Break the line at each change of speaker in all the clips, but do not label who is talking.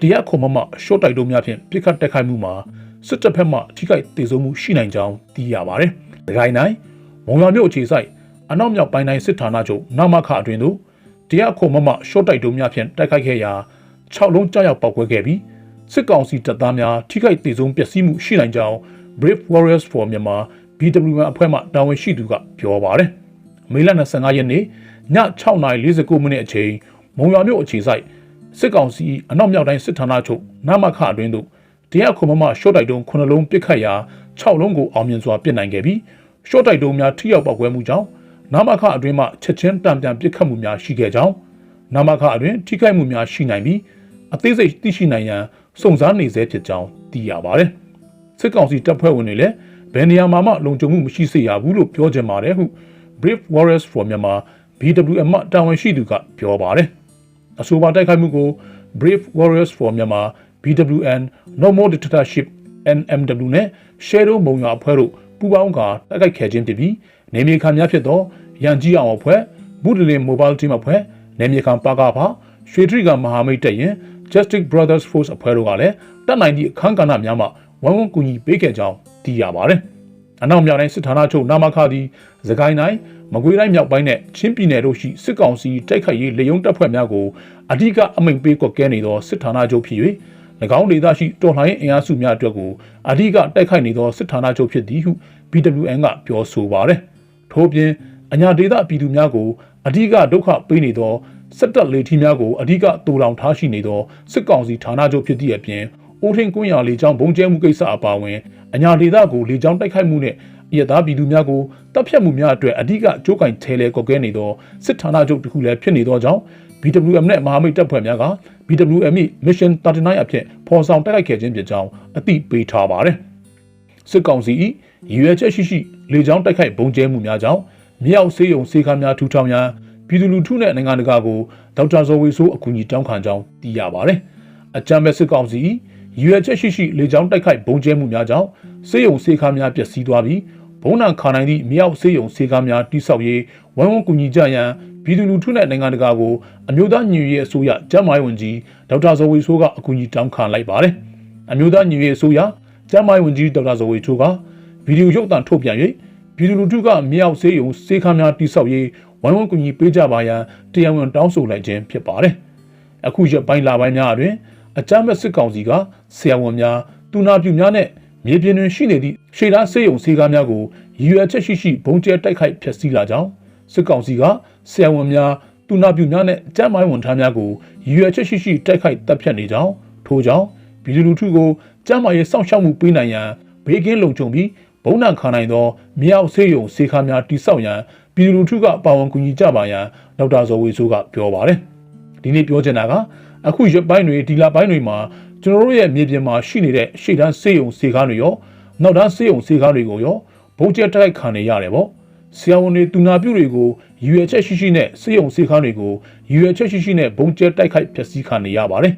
တရားခုံမမရှော့တိုက်တို့များဖြင့်ပြစ်ခတ်တက်ခိုက်မှုမှာစစ်တပ်ဖက်မှထိခိုက်ဒေဆုံးမှုရှိနိုင်ကြောင်းသိရပါသည်။ဒဂိုင်းတိုင်းမုံရွာမြို့အခြေဆိုင်အနောက်မြောက်ပိုင်းတိုင်းစစ်ဌာနချုပ်နမခအတွင်သို့တရားခုံမမရှော့တိုက်တို့များဖြင့်တိုက်ခိုက်ခဲ့ရာ6လုံးကြောက်ရောက်ပောက်ကွဲခဲ့ပြီးစစ်ကောင်စီတပ်သားများထိခိုက်ဒေဆုံးပျက်စီးမှုရှိနိုင်ကြောင်း Brave Warriors for Myanmar BWM အဖွဲ့မှတာဝန်ရှိသူကပြောပါတယ်။မေလ25ရက်နေ့ည6:49မိနစ်အချိန်မုံရွာမြို့အခြေဆိုင် စစ်ကောင်စီအနောက်မြောက်တိုင်းစစ်ဌာနချုပ်နမခအတွင်းသို့တရားခုံမမရှော့တိုက်တုံး9လုံးပစ်ခတ်ရာ6လုံးကိုအောင်မြင်စွာပစ်နိုင်ခဲ့ပြီးရှော့တိုက်တုံးများထိရောက်ပောက်ကွဲမှုကြောင့်နမခအတွင်းမှချက်ချင်းတံပြန်ပစ်ခတ်မှုများရှိခဲ့ကြောင်းနမခအတွင်းထိခိုက်မှုများရှိနိုင်ပြီးအသေးစိတ်သိရှိနိုင်ရန်စုံစမ်းနေဆဲဖြစ်ကြောင်းသိရပါတယ်။စစ်ကောင်စီတပ်ဖွဲ့ဝင်တွေလည်းဘယ်နေရာမှာမှလုံခြုံမှုမရှိစေရဘူးလို့ပြောကြပါတယ်ဟု Brave Warriors for Myanmar BWM မှတာဝန်ရှိသူကပြောပါတယ်။ အဆိုပါတိုက်ခိုက်မှုကို Brave Warriors for Myanmar BWN No More Dictatorship NMW နဲ့ Shadow မုံရွာအဖွဲ့တို့ပူးပေါင်းကတိုက်ခိုက်ခဲ့ခြင်းဖြစ်ပြီးနေမြေခံများဖြစ်သောရန်ကြီးအောင်အဖွဲ့ဘုဒ္ဓလင် Mobile Team အဖွဲ့နေမြေခံပါကဖရွှေထရီကမဟာမိတ်တပ်ရင် Justice Brothers Force အဖွဲ့တို့ကလည်းတပ်နိုင်သည့်အခမ်းကဏ္ဍများမှဝိုင်းဝန်းကူညီပေးခဲ့ကြောင်းသိရပါတယ်။ အနောက်မြောက်တိုင်းစစ်ဌာနချုပ်နာမခသည်သခိုင်းတိုင်းမကွေးတိုင်းမြောက်ပိုင်းနဲ့ချင်းပြည်နယ်တို့ရှိစစ်ကောင်စီတိုက်ခိုက်ရေးလေယုံတပ်ဖွဲ့များကိုအ धिक အမိန်ပေးကွက်ကဲနေသောစစ်ဌာနချုပ်ဖြစ်၍၎င်းဒေသရှိတော်လှန်ရေးအင်အားစုများအတွက်ကိုအ धिक တိုက်ခိုက်နေသောစစ်ဌာနချုပ်ဖြစ်သည်ဟု BWN ကပြောဆိုပါတယ်။ထို့ပြင်အညာဒေသပြည်သူများကိုအ धिक ဒုက္ခပေးနေသောစစ်တပ်လေထီးများကိုအ धिक တူလောင်ထားရှိနေသောစစ်ကောင်စီဌာနချုပ်ဖြစ်သည့်အပြင် အိုးထင်းကွင်းရလေကြောင်းဘုံကျဲမှုကိစ္စအပါအဝင်အညာဒေသကိုလေကြောင်းတိုက်ခိုက်မှုနဲ့အရသားပြည်သူများကိုတပ်ဖြတ်မှုများအတွက်အ धिक ကြိုးကင်ထဲလဲကော့ကဲနေသောစစ်ဌာနချုပ်တစ်ခုလည်းဖြစ်နေသောကြောင့် BWM နဲ့မဟာမိတ်တပ်ဖွဲ့များက BWM ၏ Mission 39အဖြစ်ဖော်ဆောင်တိုက်ခိုက်ခဲ့ခြင်းဖြစ်ကြောင်းအသိပေးထားပါတယ်။စစ်ကောင်စီ၏ရည်ရွယ်ချက်ရှိရှိလေကြောင်းတိုက်ခိုက်ဘုံကျဲမှုများကြောင့်မြောက်ဆေးရုံဆေးခန်းများထူထောင်ရန်ပြည်သူလူထုနဲ့နိုင်ငံတကာကိုဒေါက်တာဇော်ဝေဆိုးအကူအညီတောင်းခံကြောင်းသိရပါတယ်။အကြမ်းဖက်စစ်ကောင်စီ၏ ရည်ရွယ်ချက်ရှိရှိလေကြောင်းတိုက်ခိုက်ဘုံကျဲမှုများကြောင့်ဆေးရုံဆေးခန်းများပျက်စီးသွားပြီးဘုံနံခါနိုင်သည့်မြောက်ဆေးရုံဆေးခန်းများတိစောက်ရေးဝိုင်းဝန်းကူညီကြရန်ပြည်သူလူထုနဲ့နိုင်ငံတကာကိုအမျိုးသားညီညွတ်ရေးအစိုးရကျန်းမာရေးဝန်ကြီးဒေါက်တာဇော်ဝေဆိုးကအကူအညီတောင်းခံလိုက်ပါတယ်။အမျိုးသားညီညွတ်ရေးအစိုးရကျန်းမာရေးဝန်ကြီးဒေါက်တာဇော်ဝေဆိုးကဗီဒီယိုရုပ်သံထုတ်ပြန်၍ပြည်သူလူထုကမြောက်ဆေးရုံဆေးခန်းများတိစောက်ရေးဝိုင်းဝန်းကူညီပေးကြပါရန်တရားဝင်တောင်းဆိုလိုက်ခြင်းဖြစ်ပါတယ်။အခုရက်ပိုင်းလပိုင်းများအတွင်း အကြမ်းဖက်စစ်ကောင်စီကဆရာဝန်များတူနာပြူများနဲ့မြေပြင်တွင်ရှိနေသည့်ရှေ့သားဆေးရုံဆေးကားများကိုရည်ရွယ်ချက်ရှိရှိဘုံကျဲတိုက်ခိုက်ဖျက်ဆီးလာကြောင်းစစ်ကောင်စီကဆရာဝန်များတူနာပြူများနဲ့ကျန်းမာရေးဝန်ထမ်းများကိုရည်ရွယ်ချက်ရှိရှိတိုက်ခိုက်တပ်ဖြတ်နေကြောင်းထို့ကြောင့်ပြည်သူလူထုကိုကျန်းမာရေးစောင့်ရှောက်မှုပေးနိုင်ရန်ဘေးကင်းလုံခြုံပြီးဘုံနှံခံနိုင်သောမြေအောက်ဆေးရုံဆေးကားများတိစောက်ရန်ပြည်သူလူထုကပါဝင်ကူညီကြပါရန်ဒေါက်တာဇော်ဝေဆိုးကပြောပါတယ် ဒီနေ့ပြောချင်တာကအခုရက်ပိုင်းတွေဒီလပိုင်းတွေမှာကျွန်တော်တို့ရဲ့မြေပြင်မှာရှိနေတဲ့ရှေ့တန်းစေယုံစေကားတွေရောနောက်တန်းစေယုံစေကားတွေကိုရောဘုံကျက်တိုက်ခံနေရတယ်ပေါ့ဆရာဝန်တွေတူနာပြုတွေကိုရည်ရွယ်ချက်ရှိရှိနဲ့စေယုံစေကားတွေကိုရည်ရွယ်ချက်ရှိရှိနဲ့ဘုံကျက်တိုက်ခိုက်ဖျက်ဆီးခံနေရပါတယ်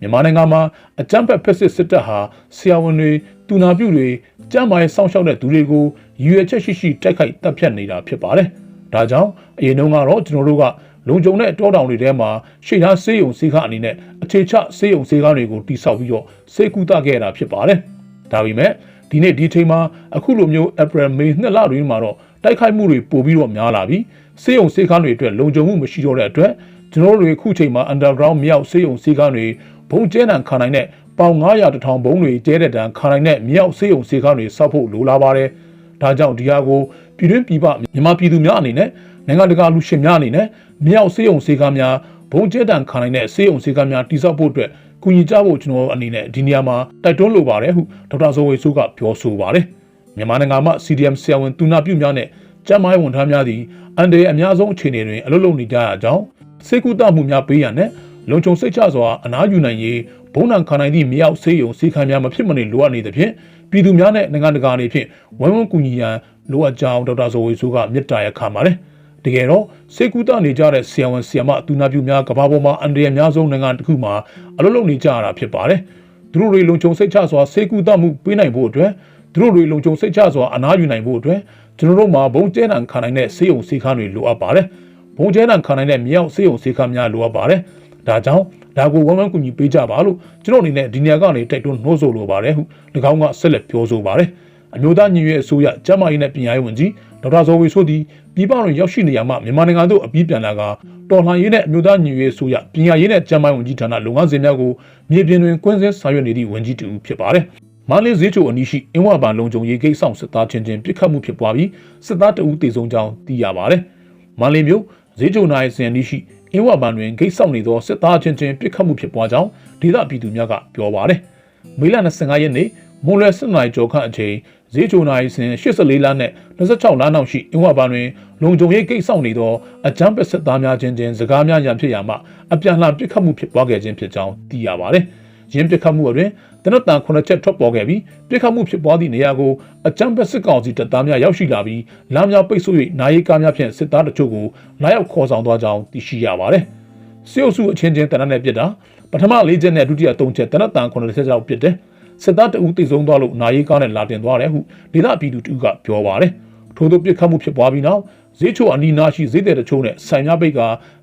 မြန်မာနိုင်ငံမှာအကြမ်းဖက်ဖက်စစ်စစ်တပ်ဟာဆရာဝန်တွေတူနာပြုတွေကြမ်းမာရေးစောင့်ရှောက်တဲ့သူတွေကိုရည်ရွယ်ချက်ရှိရှိတိုက်ခိုက်တပ်ဖြတ်နေတာဖြစ်ပါတယ်ဒါကြောင့်အရင်တုန်းကတော့ကျွန်တော်တို့က လုံခြုံတဲ့တောတောင်တွေထဲမှာရှေ့သားဆေးရုံဆေးကားအနေနဲ့အခြေချဆေးရုံဆေးကားတွေကိုတိစောက်ပြီးတော့ဆေးကူတာခဲ့တာဖြစ်ပါတယ်။ဒါပေမဲ့ဒီနေ့ဒီချိန်မှာအခုလိုမျိုး April May နှစ်လတွင်မှာတော့တိုက်ခိုက်မှုတွေပိုပြီးတော့များလာပြီးဆေးရုံဆေးကားတွေအတွက်လုံခြုံမှုမရှိတော့တဲ့အတွက်ကျွန်တော်တို့အခုချိန်မှာ underground မြောက်ဆေးရုံဆေးကားတွေဘုံကျဲတံခံနိုင်တဲ့ပေါင်900တထောင်ဘုံတွေကျဲတဲ့တံခံနိုင်တဲ့မြောက်ဆေးရုံဆေးကားတွေစောက်ဖို့လိုလာပါတယ်။ဒါကြောင့်ဒီဟာကိုပြည်တွင်းပြည်ပမြန်မာပြည်သူများအနေနဲ့နိုင်ငံတကာလူရှင်များအနေနဲ့မြောက်ဆေးရုံဆေးကားများဘုံကျဲတံခံနိုင်တဲ့ဆေးရုံဆေးကားများတိစောက်ဖို့အတွက်ကူညီကြဖို့ကျွန်တော်အနေနဲ့ဒီနေရာမှာတိုက်တွန်းလိုပါတယ်ဟုဒေါက်တာဇော်ဝေဆိုးကပြောဆိုပါတယ်မြန်မာနိုင်ငံမှာ CDM ဆရာဝန်တူနာပြုများနဲ့ကျန်းမာရေးဝန်ထမ်းများသည်အန်ဒေအများဆုံးအခြေအနေတွင်အလုပ်လုပ်နေကြရကြောင်းစေကူတမှုများပေးရန်နဲ့ဝလုံခြုံစိတ်ချစွာအနားယူနိုင်ရေးဘုံနံခံနိုင်သည့်မြောက်ဆေးရုံစီခံများမဖြစ်မနေလိုအပ်နေသဖြင့်ပြည်သူများနဲ့နိုင်ငံတကာအနေဖြင့်ဝိုင်းဝန်းကူညီရန်လိုအပ်ကြောင်းဒေါက်တာဇော်ဝေဆိုးကမြစ်တာရက်ခံပါတယ် တကယ်တော့စေကူတာနေကြတဲ့ဆီယဝန်ဆီယမအတူနာပြူများကဘာပေါ်မှာအန်ဒရီအများဆုံးနိုင်ငံတစ်ခုမှာအလုပ်လုပ်နေကြရတာဖြစ်ပါတယ်သူတို့တွေလုံခြုံစိတ်ချစွာစေကူတာမှုပေးနိုင်ဖို့အတွက်သူတို့တွေလုံခြုံစိတ်ချစွာအနားယူနိုင်ဖို့အတွက်ကျွန်တော်တို့မှာဘုံကျဲတံခံနိုင်တဲ့စေယုံစေခန်းတွေလိုအပ်ပါတယ်ဘုံကျဲတံခံနိုင်တဲ့မြောက်စေယုံစေခန်းများလိုအပ်ပါတယ်ဒါကြောင့်ဒါကိုဝမ်းဝမ်းကူညီပေးကြပါလို့ကျွန်တော်အနေနဲ့ဒီနေရာကနေတိုက်တွန်းနှိုးဆော်လိုပါတယ်ဟု၎င်းကဆက်လက်ပြောဆိုပါတယ် အမျိုးသားညီညွတ်ရေးအစိုးရကျန်းမာရေးနဲ့ပြည်ထောင်စုဝန်ကြီးဒေါက်တာဇော်ဝေဆိုသည်ပြည်ပတွင်ရောက်ရှိနေရမှမြန်မာနိုင်ငံသို့အပြီးပြန်လာကတော်လှန်ရေးနဲ့အမျိုးသားညီညွတ်ရေးအစိုးရပြည်ညာရေးနဲ့ကျန်းမာရေးဝန်ကြီးဌာနလုပ်ငန်းစဉ်များကိုမြေပြင်တွင်ကွင်းဆင်းဆောင်ရွက်နေသည့်ဝန်ကြီးတူဖြစ်ပါတယ်မန္တလေးဈေးချိုအနီးရှိအင်းဝဘာလုံခြုံရေးဂိတ်ဆောင်စစ်သားချင်းချင်းပြစ်ခတ်မှုဖြစ်ပွားပြီးစစ်သားတအူးတေဆုံးကြောင်းသိရပါတယ်။မန္တလေးမြို့ဈေးချိုနိုင်စင်အနီးရှိအင်းဝဘာတွင်ဂိတ်ဆောင်နေသောစစ်သားချင်းချင်းပြစ်ခတ်မှုဖြစ်ပွားကြောင်းဒေသပြည်သူများကပြောပါတယ်။မေလ25ရက်နေ့မွန်လွယ်စစ်နိုင်ကျော်ခန့်အချိန် ဈေးချိုနိုင်စင်84လနဲ့26လနောက်ရှိအင်းဝဘာတွင်လုံခြုံရေးဂိတ်ဆောင်နေသောအကြမ်းဖက်စစ်သားများချင်းချင်းစကားများရန်ဖြစ်ရာမှအပြန်အလှန်ပြစ်ခတ်မှုဖြစ်ပွားခဲ့ခြင်းဖြစ်ကြောင်းသိရပါတယ်။ရင်းပြစ်ခတ်မှုအတွင်တနက်တန်9ချက်ထွက်ပေါ်ခဲ့ပြီးပြစ်ခတ်မှုဖြစ်ပွားသည့်နေရာကိုအကြမ်းဖက်စစ်ကောင်စီတပ်သားများရောက်ရှိလာပြီးလမ်းများပိတ်ဆို့၍နာရီကားများဖြင့်စစ်သားတချို့ကိုလာရောက်ခေါ်ဆောင်သွားကြောင်းသိရှိရပါတယ်။စစ်အုပ်စုအချင်းချင်းတနက်နဲ့ပြစ်တာပထမ၄ချက်နဲ့ဒုတိယ၃ချက်တနက်တန်9ချက်လောက်ပြစ်တယ်။ စစ်သားတအူးတိတ်ဆုံးသွားလို့နာရီကားနဲ့လာတင်သွားတယ်ဟုဒေသပြည်သူတူကပြောပါတယ်။ထို့သောပြစ်ခတ်မှုဖြစ်ပွားပြီးနောက်ဈေးချိုအနီးနားရှိဈေးသည်တချို့နဲ့ဆိုင်များပိတ်က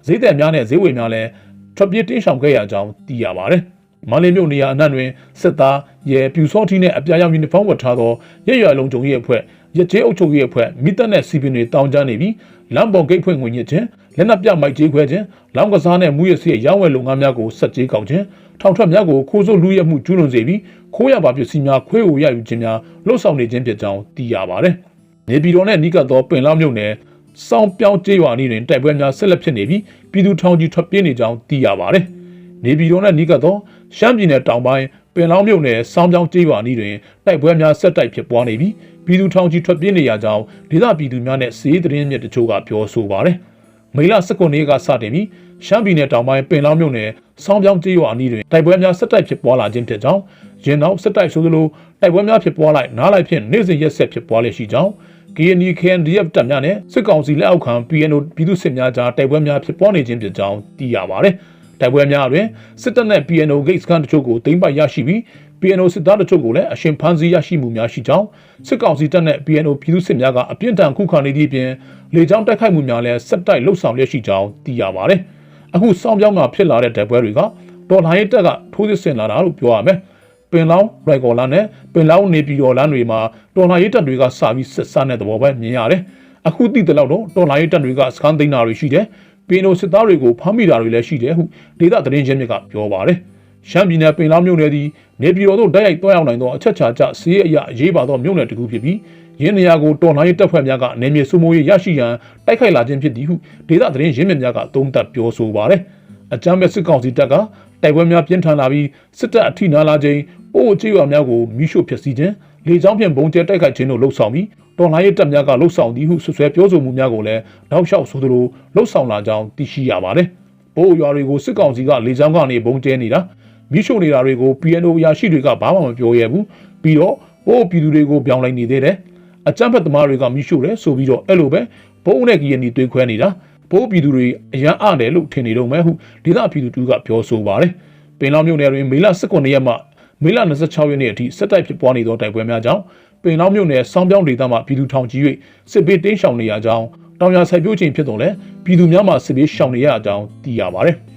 ဈေးသည်များနဲ့ဈေးဝယ်များလည်းထွက်ပြေးတင်းရှောင်ခဲ့ရကြောင်းသိရပါတယ်။မန္တလေးမြို့နေရာအနှံ့တွင်စစ်သားရဲပြူစောထီနဲ့အပြာရောင်ယူနီဖောင်းဝတ်ထားသောရဲရွယ်လုံးကြုံရေးအဖွဲ့ရကျေးအုပ်ချုပ်ရေးအဖွဲ့မိသက်နဲ့စီပင်တွေတောင်းကြနေပြီး လမ်းပေါ်ဂိတ်ဖွင့်ငွေညစ်ခြင်းလက်နက်ပြမိုက်ကြေးခွဲခြင်းလောင်းကစားနဲ့မူရစီရဲ့ရောင်းဝယ်လုပ်ငန်းများကိုဆက်ကြေးကောက်ခြင်းထောင်ထွက်များကိုခိုးဆိုးလူရဲမှုကျူးလွန်စေပြီးခိုးရပါပစ္စည်းများခွဲဝေရယူခြင်းများလှုပ်ဆောင်နေခြင်းဖြစ်ကြောင်းသိရပါတယ်။နေပြည်တော်နဲ့နီးကပ်သောပင်လောက်မြို့နယ်စောင်းပြောင်းကျေးရွာနီးတွင်တိုက်ပွဲများဆက်လက်ဖြစ်နေပြီးပြည်သူထောင်ကြီးထွက်ပြေးနေကြောင်းသိရပါတယ်။နေပြည်တော်နဲ့နီးကပ်သောရှမ်းပြည်နယ်တောင်ပိုင်း ပင်လောင်းမြို့နယ်စောင်းပြောင်းကျေးရွာနီးတွင်တိုက်ပွဲများဆက်တိုက်ဖြစ်ပွားနေပြီးပြည်သူထောင်ကြီးထွက်ပြေးနေရကြောင်းဒေသပြည်သူများနဲ့စီးသတင်းမြစ်တချို့ကပြောဆိုပါတယ်။မေလ19ရက်နေ့ကစတင်ပြီးရှမ်းပြည်နယ်တောင်ပိုင်းပင်လောင်းမြို့နယ်စောင်းပြောင်းကျေးရွာအနီးတွင်တိုက်ပွဲများဆက်တိုက်ဖြစ်ပွားလာခြင်းဖြစ်ကြောင်းရင်းနောက်ဆက်တိုက်ဆိုသလိုတိုက်ပွဲများဖြစ်ပွားလိုက်နားလိုက်ဖြင့်နေ့စဉ်ရက်ဆက်ဖြစ်ပွားလျက်ရှိကြောင်း KNY KNDF တပ်များနဲ့စစ်ကောင်စီလက်အောက်ခံ PNO ပြည်သူ့စစ်များကြားတိုက်ပွဲများဖြစ်ပွားနေခြင်းဖြစ်ကြောင်းသိရပါတယ်။ တိုက်ပွဲများတွင်စစ်တပ်နဲ့ PNO gate scan တချို့ကိုသိမ်းပိုက်ရရှိပြီး PNO စစ်သားတချို့ကိုလည်းအရှင်ဖမ်းဆီးရရှိမှုများရှိကြောင်းစစ်ကောင်စီတပ်နဲ့ PNO ပြည်သူ့စစ်များကအပြင်းထန်ခုခံနေသည့်အပြင်လေကြောင်းတိုက်ခိုက်မှုများလည်းဆက်တိုက်လှုပ်ဆောင်လျက်ရှိကြောင်းသိရပါတယ်။အခုစောင်းပြောင်းမှာဖြစ်လာတဲ့တိုက်ပွဲတွေကတော်လှန်ရေးတပ်ကထိုးစစ်ဆင်လာတာလို့ပြောရမယ်။ပင်လောင်းရိုက်ကော်လန်နဲ့ပင်လောင်းနေပြည်တော်လမ်းတွေမှာတော်လှန်ရေးတပ်တွေကစပြီးစစ်ဆန်းတဲ့သဘောပဲမြင်ရတယ်။အခုသိတဲ့လောက်တော့တော်လှန်ရေးတပ်တွေကစကန်သိန်းတာတွေရှိတယ်။ ပင်နိုစစ်သားတွေကိုဖမ်းမိတာတွေလည်းရှိတယ်ဟုဒေသသတင်းချင်းမြစ်ကပြောပါတယ်။ရှမ်းပြည်နယ်ပင်လောင်းမြို့နယ်သည်နေပြည်တော်သို့တိုက်ရိုက်တွားရောက်နိုင်သောအချက်ချာကျစီးရဲအရာအရေးပါသောမြို့နယ်တစ်ခုဖြစ်ပြီးရင်းနေရာကိုတော်လှန်ရေးတပ်ဖွဲ့များကနေမြေစုမိုးရေးရရှိရန်တိုက်ခိုက်လာခြင်းဖြစ်သည်ဟုဒေသသတင်းရင်းမြစ်များကသုံးသပ်ပြောဆိုပါတယ်။အကြမ်းဖက်စစ်ကောင်စီတပ်က တိုက်ပွဲများပြင်းထန်လာပြီးစစ်တပ်အထိနာလာခြင်းပို့ကြေးရွာများကိုမိရှို့ဖျက်ဆီးခြင်းလေကြောင်းဖြင့်ဘုံကျဲတိုက်ခိုက်ခြင်းတို့လှုပ်ဆောင်ပြီးတော်လှန်ရေးတပ်များကလှုပ်ဆောင်သည်ဟုဆွဆွဲပြောဆိုမှုများကိုလည်းတောက်လျှောက်ဆိုသလိုလှုပ်ဆောင်လာကြောင်းသိရှိရပါတယ်။ပို့ရွာတွေကိုစစ်ကောင်စီကလေကြောင်းကနေဘုံကျဲနေတာမိရှို့နေတာတွေကို PNO အရာရှိတွေကဘာမှမပြောရဘူးပြီးတော့ပို့ပြည်သူတွေကိုပြောင်းလိုက်နေသေးတယ်အကြမ်းဖက်သမားတွေကမိရှို့တယ်ဆိုပြီးတော့အဲ့လိုပဲဘုံနဲ့ကီယနီတွေးခွဲနေတာ ဘိုးပြည်သူတွေအရန်အတယ်လို့ထင်နေတော့မယ်ဟုဒေသပြည်သူတူကပြောဆိုပါတယ်ပင်လောင်းမြို့နယ်တွင်မေလ19ရက်မှမေလ26ရက်နေ့အထိစစ်တိုက်ဖြစ်ပွားနေသောတိုက်ပွဲများကြောင့်ပင်လောင်းမြို့နယ်စောင်းပြောင်းဒေသမှပြည်သူထောင်ကြီး၍စစ်ဘေးတင်းရှောင်နေရကြောင်းတောင်ရဆိုင်ပြိုးချိန်ဖြစ်တော့လဲပြည်သူများမှစစ်ဘေးရှောင်နေရကြောင်းသိရပါတယ်